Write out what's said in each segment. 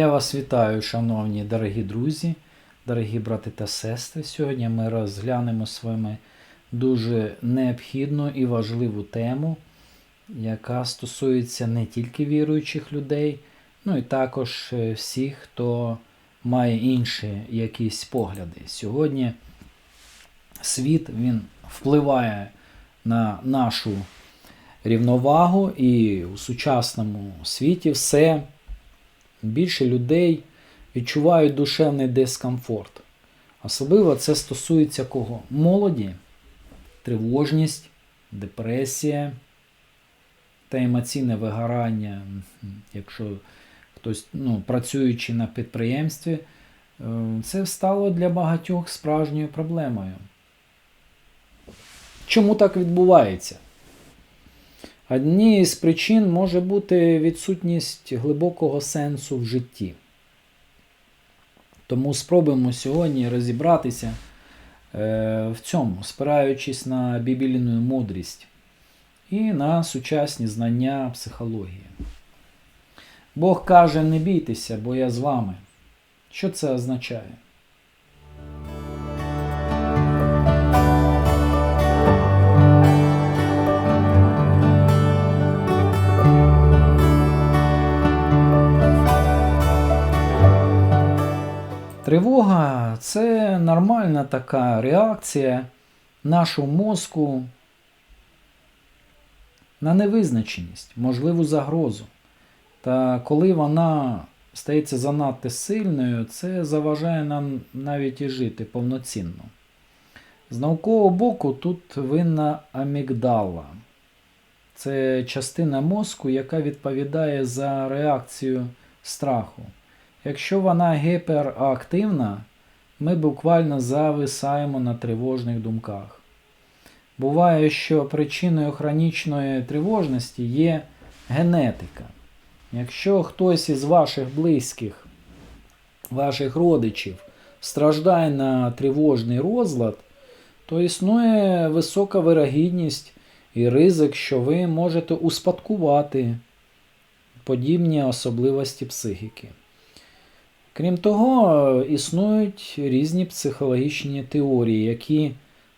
Я вас вітаю, шановні дорогі друзі, дорогі брати та сестри. Сьогодні ми розглянемо з вами дуже необхідну і важливу тему, яка стосується не тільки віруючих людей, ну і також е, всіх, хто має інші якісь погляди. Сьогодні світ він впливає на нашу рівновагу, і у сучасному світі все більше людей відчувають душевний дискомфорт. Особливо це стосується кого? Молоді, тривожність, депресія та емоційне вигорання. Якщо хтось, ну, працюючи на підприємстві, е, це стало для багатьох справжньою проблемою. Чому так відбувається? Однією з причин може бути відсутність глибокого сенсу в житті. Тому спробуємо сьогодні розібратися е, в цьому, спираючись на біблійну мудрість і на сучасні знання психології. Бог каже: не бійтеся, бо я з вами. Що це означає? Тривога це нормальна така реакція нашого мозку на невизначеність, можливу загрозу. Та коли вона стається занадто сильною, це заважає нам навіть і жити повноцінно. З наукового боку, тут винна амігдала. Це частина мозку, яка відповідає за реакцію страху. Якщо вона гіперактивна, ми буквально зависаємо на тривожних думках. Буває, що причиною хронічної тривожності є генетика. Якщо хтось із ваших близьких, ваших родичів страждає на тривожний розлад, то існує висока вирогідність і ризик, що ви можете успадкувати подібні особливості психіки. Крім того, існують різні психологічні теорії, які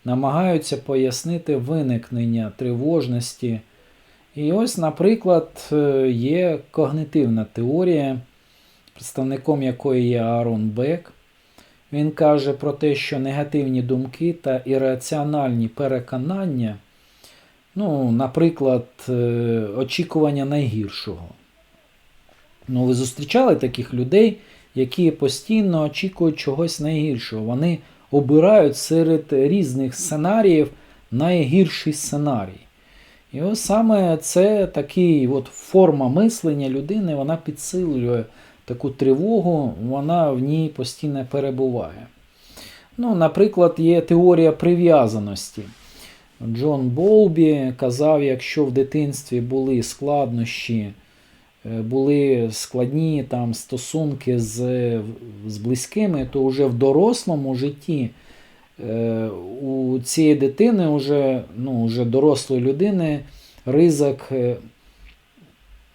намагаються пояснити виникнення тривожності. І ось, наприклад, є когнитивна теорія, представником якої є Аарон Бек. Він каже про те, що негативні думки та ірраціональні переконання, ну, наприклад, е, очікування найгіршого. Ну, ви зустрічали таких людей, які постійно очікують чогось найгіршого. Вони обирають серед різних сценаріїв найгірший сценарій. І ось саме це такий от форма мислення людини, вона підсилює таку тривогу, вона в ній постійно перебуває. Ну, Наприклад, є теорія прив'язаності. Джон Болбі казав, якщо в дитинстві були складнощі, були складні там стосунки з, з близькими, то вже в дорослому житті е, у цієї дитини, вже, ну, вже дорослої людини, ризик е,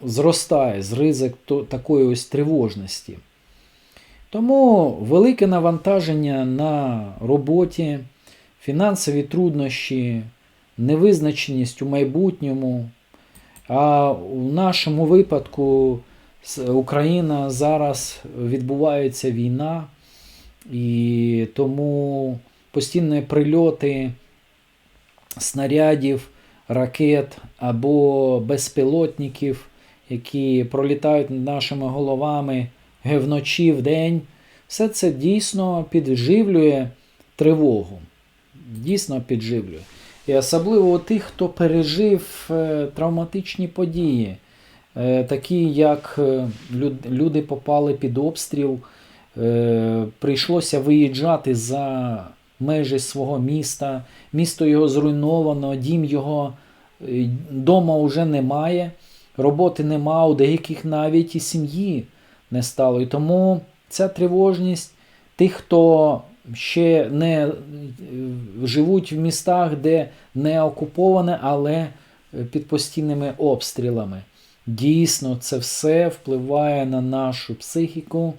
зростає, з ризик такої ось тривожності. Тому велике навантаження на роботі, фінансові труднощі, невизначеність у майбутньому. А у нашому випадку Україна зараз відбувається війна, і тому постійні прильоти снарядів, ракет або безпілотників, які пролітають над нашими головами вночі в день, все це дійсно підживлює тривогу. Дійсно підживлює. І особливо тих, хто пережив е, травматичні події, е, такі як е, люди попали під обстріл, прийшлося виїжджати за межі свого міста, місто його зруйновано, дім його дома вже немає, роботи нема, у деяких навіть і сім'ї не стало. І тому ця тривожність тих, хто ще не е, живуть в містах, де не окуповане, але під постійними обстрілами. Дійсно, це все впливає на нашу психіку,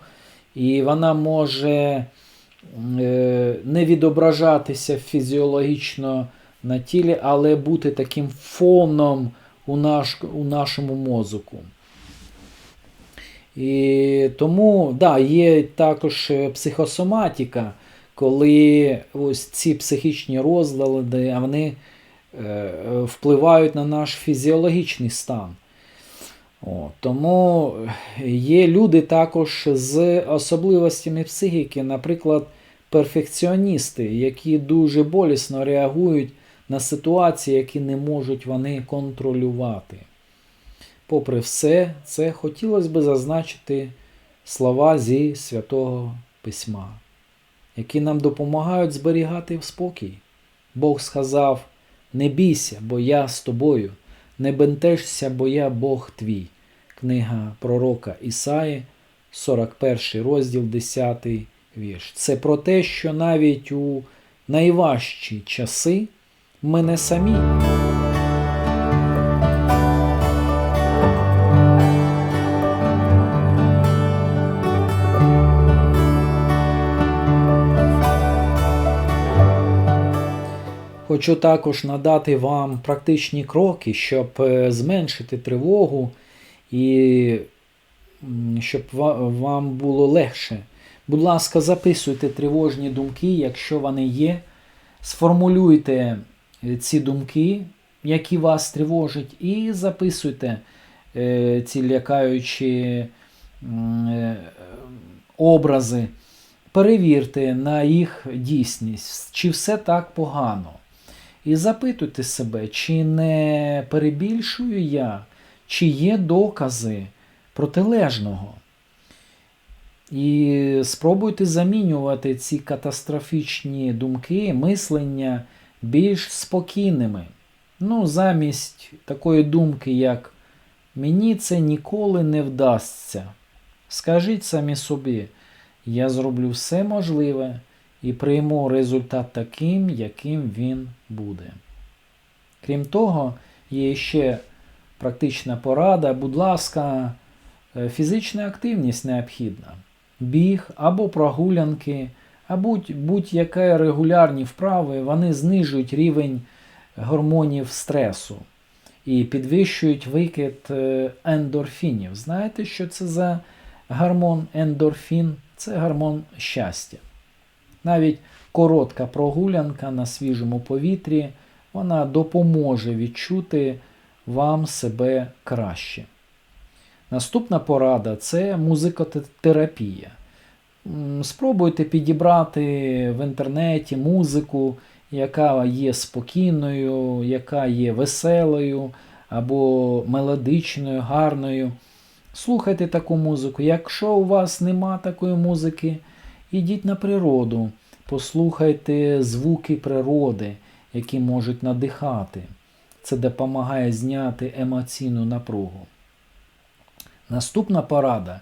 і вона може е, не відображатися фізіологічно на тілі, але бути таким фоном у, наш, у нашому мозку. І тому, да, є також е, психосоматика, коли ось ці психічні розлади вони е, впливають на наш фізіологічний стан. О, тому є люди також з особливостями психіки, наприклад, перфекціоністи, які дуже болісно реагують на ситуації, які не можуть вони контролювати. Попри все, це хотілося б зазначити слова зі Святого Письма, які нам допомагають зберігати спокій. Бог сказав: Не бійся, бо я з тобою, не бентежся, бо я Бог твій. Книга пророка Ісаї, 41 розділ, 10 вірш. Це про те, що навіть у найважчі часи ми не самі. Хочу також надати вам практичні кроки, щоб е, зменшити тривогу і щоб вам було легше. Будь ласка, записуйте тривожні думки, якщо вони є. Сформулюйте е, ці думки, які вас тривожать, і записуйте е, ці лякаючі образи. Перевірте на їх дійсність, чи все так погано. І запитуйте себе, чи не перебільшую я, чи є докази протилежного. І спробуйте замінювати ці катастрофічні думки, мислення більш спокійними. Ну, замість такої думки, як мені це ніколи не вдасться. Скажіть самі собі, я зроблю все можливе і прийму результат таким, яким він буде. Крім того, є ще практична порада, будь ласка, е, фізична активність необхідна. Біг або прогулянки, або будь-яке регулярні вправи, вони знижують рівень гормонів стресу і підвищують викид е, ендорфінів. Знаєте, що це за гормон ендорфін? Це гормон щастя. Навіть коротка прогулянка на свіжому повітрі, вона допоможе відчути вам себе краще. Наступна порада це музикотерапія. Спробуйте підібрати в інтернеті музику, яка є спокійною, яка є веселою або мелодичною, гарною. Слухайте таку музику. Якщо у вас нема такої музики, ідіть на природу, послухайте звуки природи, які можуть надихати. Це допомагає зняти емоційну напругу. Наступна порада.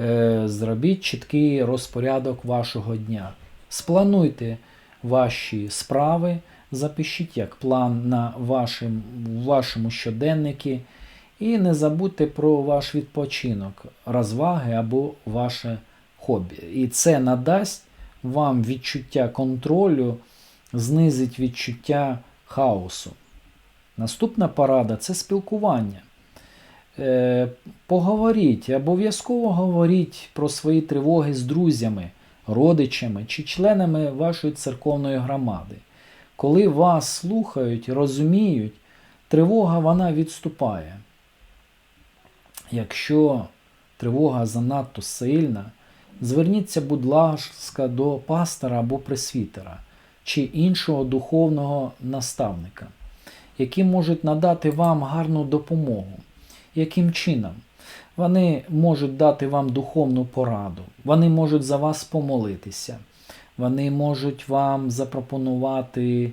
Е, зробіть чіткий розпорядок вашого дня. Сплануйте ваші справи, запишіть як план на вашим, вашому щоденнику. І не забудьте про ваш відпочинок, розваги або ваше хобі. І це надасть вам відчуття контролю, знизить відчуття хаосу. Наступна порада це спілкування. Е, Поговоріть, обов'язково говоріть про свої тривоги з друзями, родичами чи членами вашої церковної громади. Коли вас слухають, розуміють, тривога вона відступає. Якщо тривога занадто сильна, зверніться, будь ласка, до пастора або пресвітера чи іншого духовного наставника, які можуть надати вам гарну допомогу. Яким чином? Вони можуть дати вам духовну пораду, вони можуть за вас помолитися, вони можуть вам запропонувати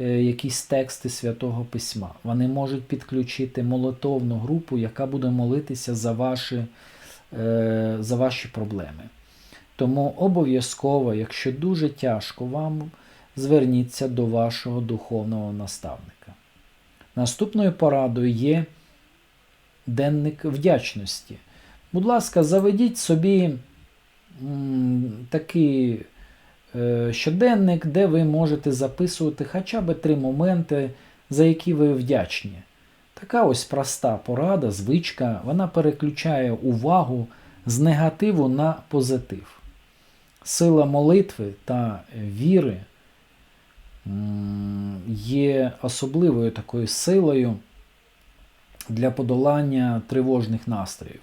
е, якісь тексти Святого Письма. Вони можуть підключити молитовну групу, яка буде молитися за ваші, за ваші проблеми. Тому обов'язково, якщо дуже тяжко вам, зверніться до вашого духовного наставника. Наступною порадою є денник вдячності. Будь ласка, заведіть собі такий е, щоденник, де ви можете записувати хоча б три моменти, за які ви вдячні. Така ось проста порада, звичка, вона переключає увагу з негативу на позитив. Сила молитви та віри є особливою такою силою для подолання тривожних настроїв.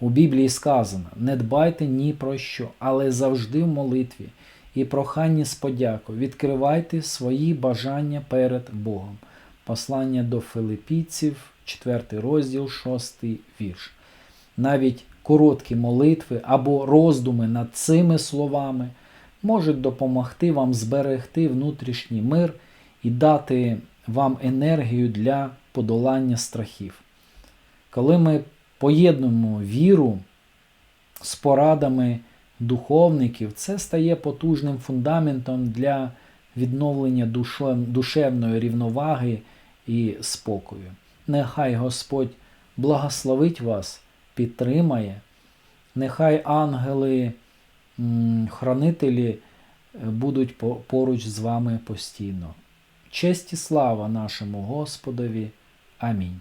У Біблії сказано: не дбайте ні про що, але завжди в молитві і проханні з подякою відкривайте свої бажання перед Богом. Послання до Филиппійців, 4 розділ, 6 вірш. Навіть короткі молитви або роздуми над цими словами можуть допомогти вам зберегти внутрішній мир і дати вам енергію для подолання страхів. Коли ми поєднуємо віру з порадами духовників, це стає потужним фундаментом для відновлення душевної рівноваги і спокою. Нехай Господь благословить вас, підтримає, нехай ангели, хранителі е, будуть поруч з вами постійно. Честь і слава нашому Господові. Амінь.